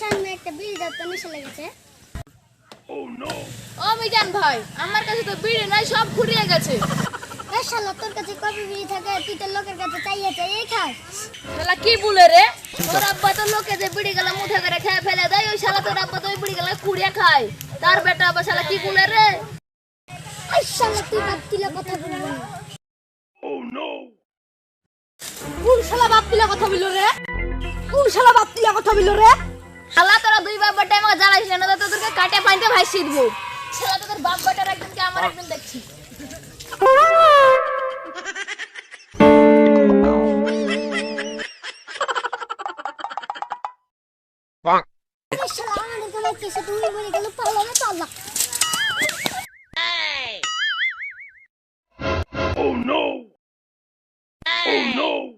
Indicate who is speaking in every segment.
Speaker 1: সামনে
Speaker 2: একটা oh, ভাই আমার কাছে তো বিড়ি সব ফুরিয়ে গেছে।
Speaker 1: কাছে কবে লোকের কাছে চাইয়ে চাইয়ে খাস
Speaker 2: শালা কি বলে রে? তোর তো লোকে যে বিড়ি গেলা মুঠে করে খেয়ে ফেলে দেয় ওই শালা তোর ওই বিড়ি গেলা কুড়িয়ে খায়। তার বেটা আবার শালা কি বলে রে?
Speaker 1: শালা কথা বলবি
Speaker 2: কোন শালা বাপ তুলে কথা বলল রে? কোন শালা বাপ তুলে কথা বলল রে? শালা তোরা দুই বাপ বেটা আমাকে জ্বালাইস না তো তোদেরকে কাটে পাইতে ভাইসি দিব। শালা তোদের বাপ বেটার একদিনকে আমার একদিন দেখছি।
Speaker 1: কিছু তুমি বলে গেল পাল্লা না পাল্লা আমার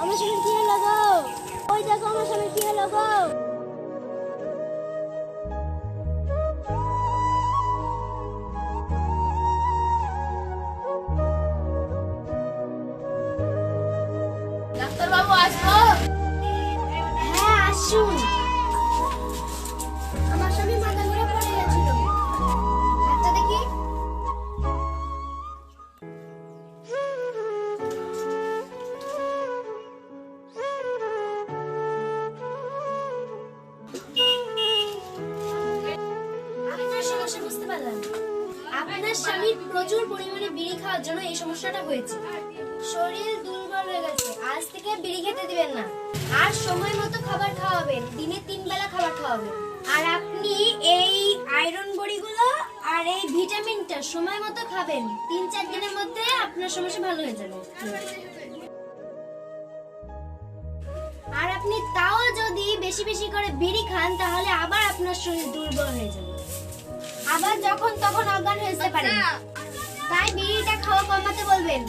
Speaker 1: আমার সামনে কি হলো গো? ওই দেখো আমার সামনে কি হলো গো?
Speaker 2: ডাক্তার বাবু আসব?
Speaker 1: হ্যাঁ আসুন বুঝতে পারলাম আপনার স্বামীর প্রচুর পরিমাণে বিড়ি খাওয়ার জন্য এই সমস্যাটা হয়েছে। শরীর দুর্বল হয়ে গেছে। আজ থেকে বিড়ি খেতে দিবেন না। আর সময় মতো খাবার খাওয়াবেন। দিনে তিন বেলা খাবার খাওয়াবেন। আর আপনি এই আয়রন বড়িগুলো আর এই ভিটামিনটা সময় মতো খাবেন। তিন চার দিনের মধ্যে আপনার সমস্যা ভালো হয়ে যাবে। আর আপনি তাও যদি বেশি বেশি করে বিড়ি খান, তাহলে আবার আপনার শরীর দুর্বল হয়ে যাবে। আবার যখন তখন অজ্ঞান হয়ে যেতে পারেন। তাই বিড়িটা খাওয়া কমাতে বলবেন।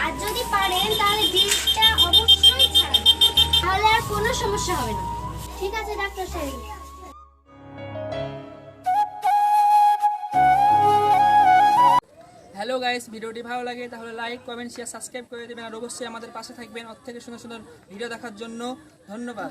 Speaker 1: আর যদি পারেন তাহলে বিড়িটা অবশ্যই ছাড়ান। তাহলে আর কোনো সমস্যা হবে না। ঠিক আছে ডাক্তার সাহেব।
Speaker 3: হ্যালো গাইস ভিডিওটি ভালো লাগে তাহলে লাইক কমেন্ট শেয়ার সাবস্ক্রাইব করে দেবেন। আর অবশ্যই আমাদের পাশে থাকবেন ওর থেকে সুন্দর সুন্দর ভিডিও দেখার জন্য। ধন্যবাদ।